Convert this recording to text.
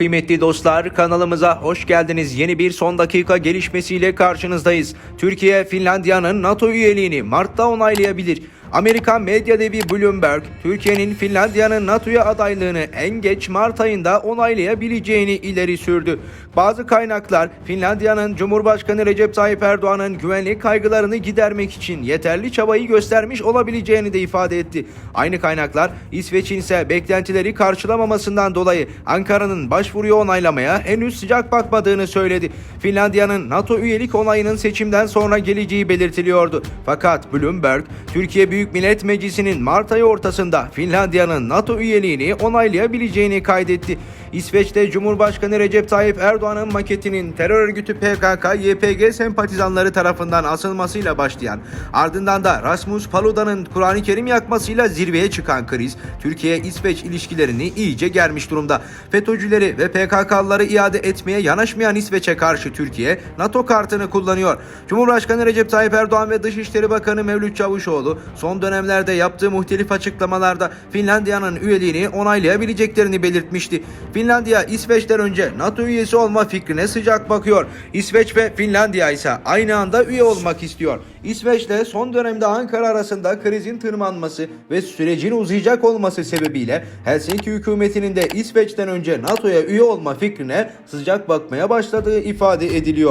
Kıymetli dostlar kanalımıza hoş geldiniz. Yeni bir son dakika gelişmesiyle karşınızdayız. Türkiye Finlandiya'nın NATO üyeliğini Mart'ta onaylayabilir. Amerikan medya devi Bloomberg, Türkiye'nin Finlandiya'nın NATO'ya adaylığını en geç Mart ayında onaylayabileceğini ileri sürdü. Bazı kaynaklar Finlandiya'nın Cumhurbaşkanı Recep Tayyip Erdoğan'ın güvenlik kaygılarını gidermek için yeterli çabayı göstermiş olabileceğini de ifade etti. Aynı kaynaklar İsveç'in ise beklentileri karşılamamasından dolayı Ankara'nın başvuruyu onaylamaya henüz sıcak bakmadığını söyledi. Finlandiya'nın NATO üyelik onayının seçimden sonra geleceği belirtiliyordu. Fakat Bloomberg, Türkiye Büyük Millet Meclisi'nin Mart ayı ortasında Finlandiya'nın NATO üyeliğini onaylayabileceğini kaydetti. İsveç'te Cumhurbaşkanı Recep Tayyip Erdoğan'ın maketinin terör örgütü PKK-YPG sempatizanları tarafından asılmasıyla başlayan, ardından da Rasmus Paluda'nın Kur'an-ı Kerim yakmasıyla zirveye çıkan kriz, Türkiye-İsveç ilişkilerini iyice germiş durumda. FETÖ'cüleri ve PKK'lıları iade etmeye yanaşmayan İsveç'e karşı Türkiye, NATO kartını kullanıyor. Cumhurbaşkanı Recep Tayyip Erdoğan ve Dışişleri Bakanı Mevlüt Çavuşoğlu son dönemlerde yaptığı muhtelif açıklamalarda Finlandiya'nın üyeliğini onaylayabileceklerini belirtmişti. Finlandiya İsveç'ten önce NATO üyesi olma fikrine sıcak bakıyor. İsveç ve Finlandiya ise aynı anda üye olmak istiyor. İsveç'te son dönemde Ankara arasında krizin tırmanması ve sürecin uzayacak olması sebebiyle Helsinki hükümetinin de İsveç'ten önce NATO'ya üye olma fikrine sıcak bakmaya başladığı ifade ediliyor.